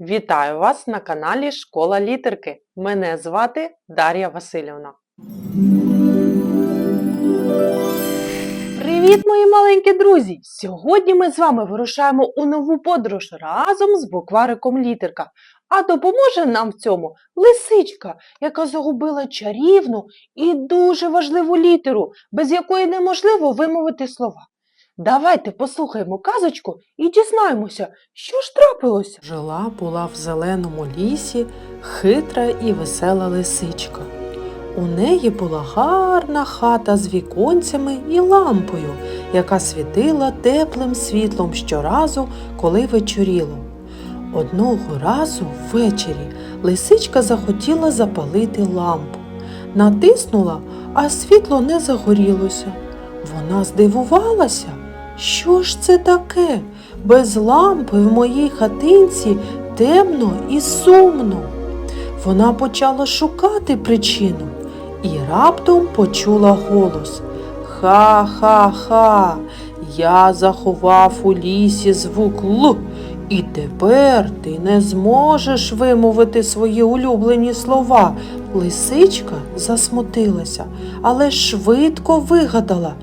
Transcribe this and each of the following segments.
Вітаю вас на каналі Школа літерки. Мене звати Дар'я Васильівна. Привіт, мої маленькі друзі! Сьогодні ми з вами вирушаємо у нову подорож разом з буквариком літерка. А допоможе нам в цьому лисичка, яка загубила чарівну і дуже важливу літеру, без якої неможливо вимовити слова. Давайте послухаємо казочку і дізнаємося, що ж трапилося. Жила була в зеленому лісі хитра і весела лисичка. У неї була гарна хата з віконцями і лампою, яка світила теплим світлом щоразу, коли вечоріло. Одного разу ввечері лисичка захотіла запалити лампу. Натиснула, а світло не загорілося. Вона здивувалася. Що ж це таке? Без лампи в моїй хатинці темно і сумно. Вона почала шукати причину і раптом почула голос. Ха-ха-ха, я заховав у лісі звук Л, і тепер ти не зможеш вимовити свої улюблені слова. Лисичка засмутилася, але швидко вигадала.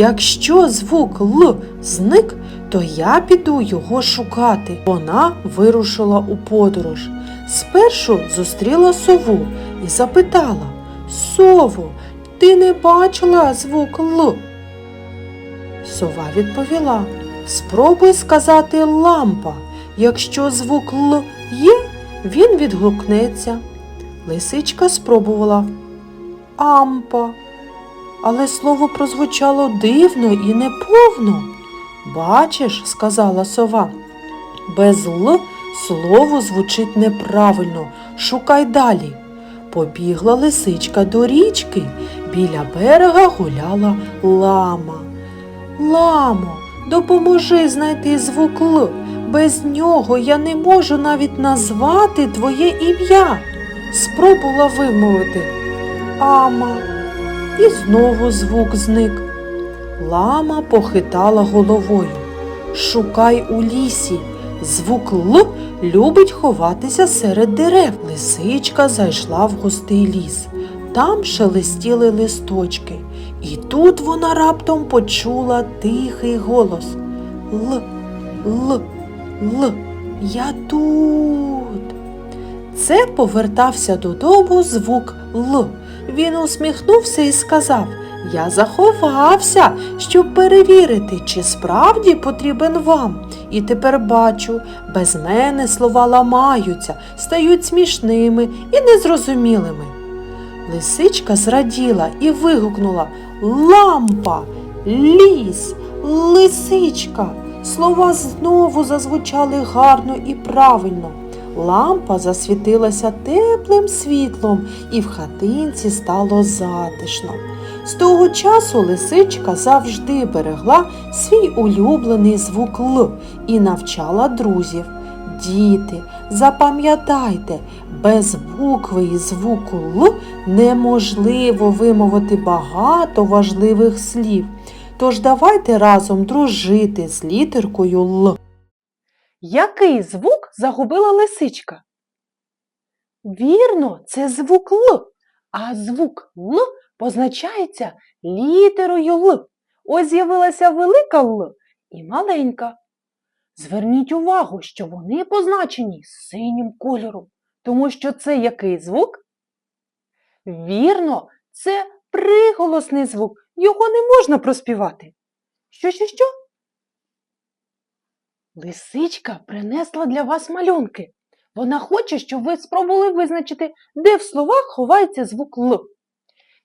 Якщо звук Л зник, то я піду його шукати. Вона вирушила у подорож. Спершу зустріла сову і запитала Сово, ти не бачила звук Л? Сова відповіла Спробуй сказати лампа. Якщо звук Л є, він відгукнеться. Лисичка спробувала ампа але слово прозвучало дивно і неповно. Бачиш, сказала сова, без Л слово звучить неправильно. Шукай далі. Побігла лисичка до річки. Біля берега гуляла лама. Ламо, допоможи знайти звук Л. Без нього я не можу навіть назвати твоє ім'я. Спробувала вимовити. Ама. І знову звук зник. Лама похитала головою. Шукай у лісі. Звук Л любить ховатися серед дерев. Лисичка зайшла в густий ліс. Там шелестіли листочки. І тут вона раптом почула тихий голос. Л, Л, Л, я тут. Це повертався додому звук Л. Він усміхнувся і сказав Я заховався, щоб перевірити, чи справді потрібен вам. І тепер бачу, без мене слова ламаються, стають смішними і незрозумілими. Лисичка зраділа і вигукнула Лампа, ліс, лисичка. Слова знову зазвучали гарно і правильно. Лампа засвітилася теплим світлом, і в хатинці стало затишно. З того часу лисичка завжди берегла свій улюблений звук Л і навчала друзів. Діти, запам'ятайте, без букви і звуку Л неможливо вимовити багато важливих слів. Тож давайте разом дружити з літеркою Л. Який звук загубила лисичка? Вірно, це звук Л, а звук Л позначається літерою Л. Ось з'явилася велика Л і маленька. Зверніть увагу, що вони позначені синім кольором, тому що це який звук? Вірно, це приголосний звук, його не можна проспівати. Що, що, що? Лисичка принесла для вас малюнки. Вона хоче, щоб ви спробували визначити, де в словах ховається звук Л.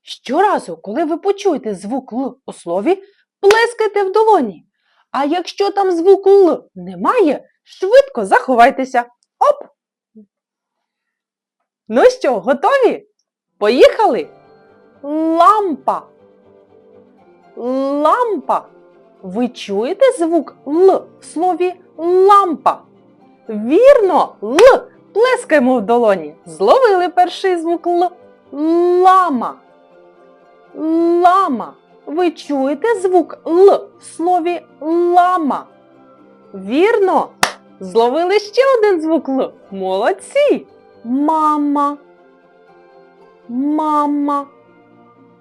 Щоразу, коли ви почуєте звук Л у слові, плескайте в долоні. А якщо там звуку Л немає, швидко заховайтеся. Оп! Ну що, готові? Поїхали? Лампа. Лампа. Ви чуєте звук Л в слові лампа? Вірно, Л. Плескаємо в долоні. Зловили перший звук Л. Лама. Лама. Ви чуєте звук Л в слові лама? Вірно, Зловили ще один звук Л. Молодці! Мама. Мама.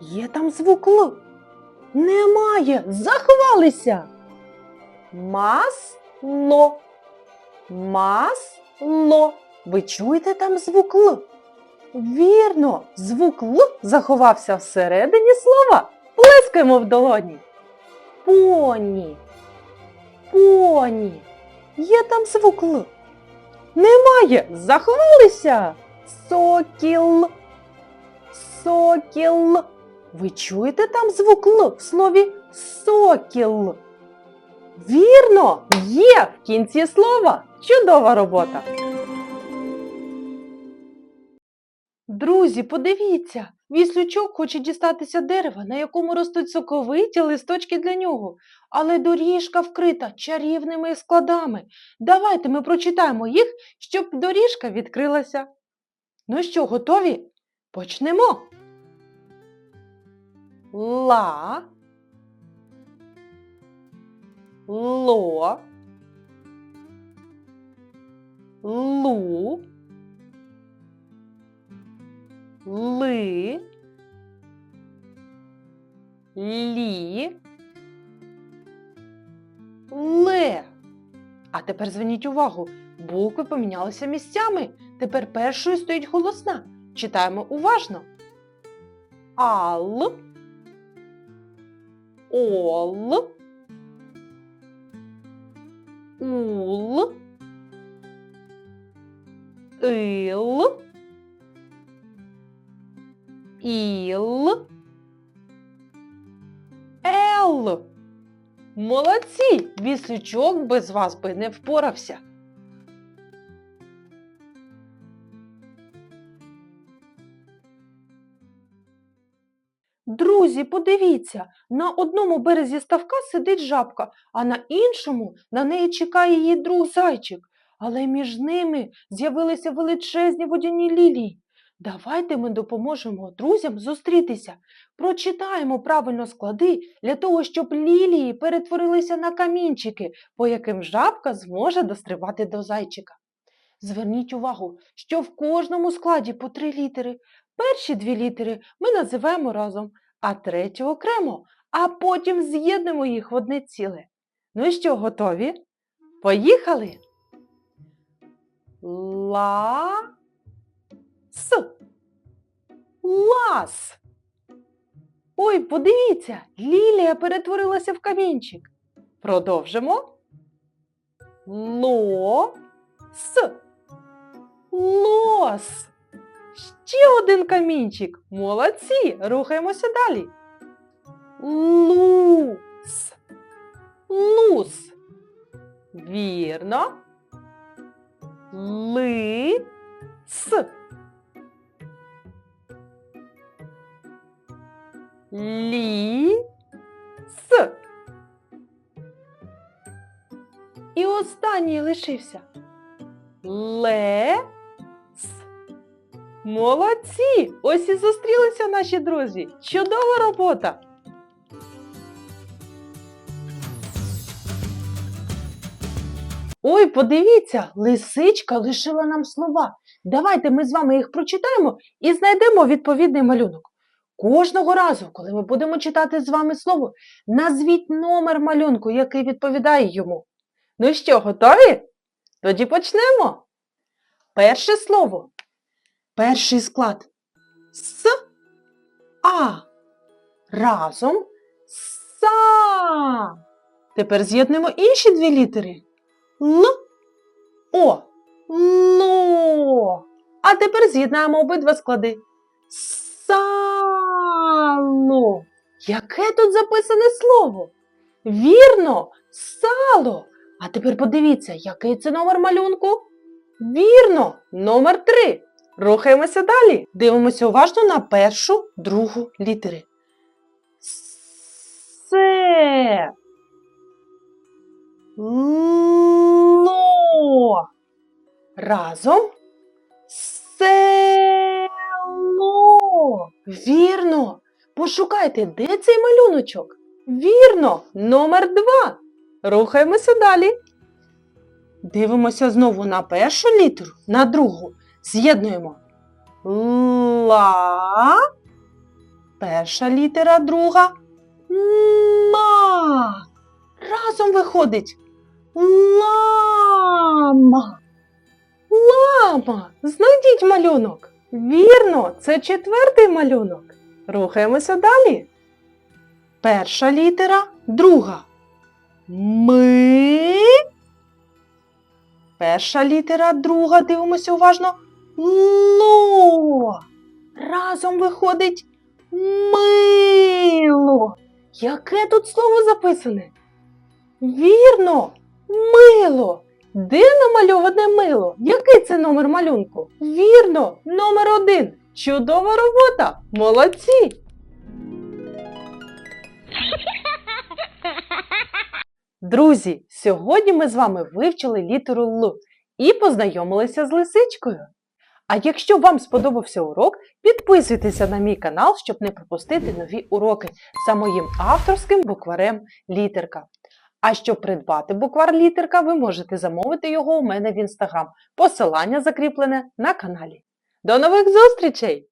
Є там звук Л. Немає. Заховалися. Масло. Масло. Ви чуєте там звук Л? Вірно, звук Л заховався всередині слова. Плескаємо в долоні. Поні. Поні. Є там звук Л. Немає. Заховалися. Сокіл. Сокіл. Ви чуєте там звук Л в слові сокіл? Вірно, є в кінці слова. Чудова робота. Друзі, подивіться, віслючок хоче дістатися дерева, на якому ростуть соковиті листочки для нього, але доріжка вкрита чарівними складами. Давайте ми прочитаємо їх, щоб доріжка відкрилася. Ну що, готові? Почнемо. Ла, ло, лу, ли, лі, ле. А тепер зверніть увагу, букви помінялися місцями. Тепер першою стоїть голосна. Читаємо уважно. Ал, ол, ул, ил, іл, ел. Молодці! Вісичок без вас би не впорався. Друзі, подивіться, на одному березі ставка сидить жабка, а на іншому на неї чекає її друг зайчик. Але між ними з'явилися величезні водяні лілії. Давайте ми допоможемо друзям зустрітися. Прочитаємо правильно склади для того, щоб лілії перетворилися на камінчики, по яким жабка зможе достривати до зайчика. Зверніть увагу, що в кожному складі по три літери. Перші дві літери ми називаємо разом, а третю окремо, а потім з'єднемо їх в одне ціле. Ну що, готові? Поїхали! Ла с. Лас. Ой, подивіться, лілія перетворилася в камінчик. Продовжимо. Ло с. Лос. Ще один камінчик. Молодці. Рухаємося далі. Лус. Лус. Вірно. Ли. С. Лі. І останній лишився. Ле. Молодці! Ось і зустрілися наші друзі. Чудова робота! Ой, подивіться, лисичка лишила нам слова. Давайте ми з вами їх прочитаємо і знайдемо відповідний малюнок. Кожного разу, коли ми будемо читати з вами слово, назвіть номер малюнку, який відповідає йому. Ну що, готові? Тоді почнемо. Перше слово. Перший склад. С. А. Разом. Са. Тепер з'єднуємо інші дві літери. Л. О. Ло. А тепер з'єднаємо обидва склади. Сало. Яке тут записане слово? Вірно, сало. А тепер подивіться, який це номер малюнку? Вірно, номер три. Рухаємося далі. Дивимося уважно на першу, другу літери. Се. Ло. Разом. Село. Вірно. Пошукайте, де цей малюночок? Вірно, номер два. Рухаємося далі. Дивимося знову на першу літеру, на другу. З'єднуємо. Ла. Перша літера, друга. Ма. Разом виходить. Лама. Лама. Знайдіть малюнок. Вірно, це четвертий малюнок. Рухаємося далі. Перша літера, друга. Ми. Перша літера, друга. Дивимося уважно. Ло. Разом виходить мило. Яке тут слово записане? Вірно, мило. Де намальоване мило? Який це номер малюнку? Вірно, номер один. Чудова робота! Молодці! Друзі, сьогодні ми з вами вивчили літеру Л і познайомилися з лисичкою. А якщо вам сподобався урок, підписуйтеся на мій канал, щоб не пропустити нові уроки за моїм авторським букварем літерка. А щоб придбати буквар літерка, ви можете замовити його у мене в інстаграм. Посилання закріплене на каналі. До нових зустрічей!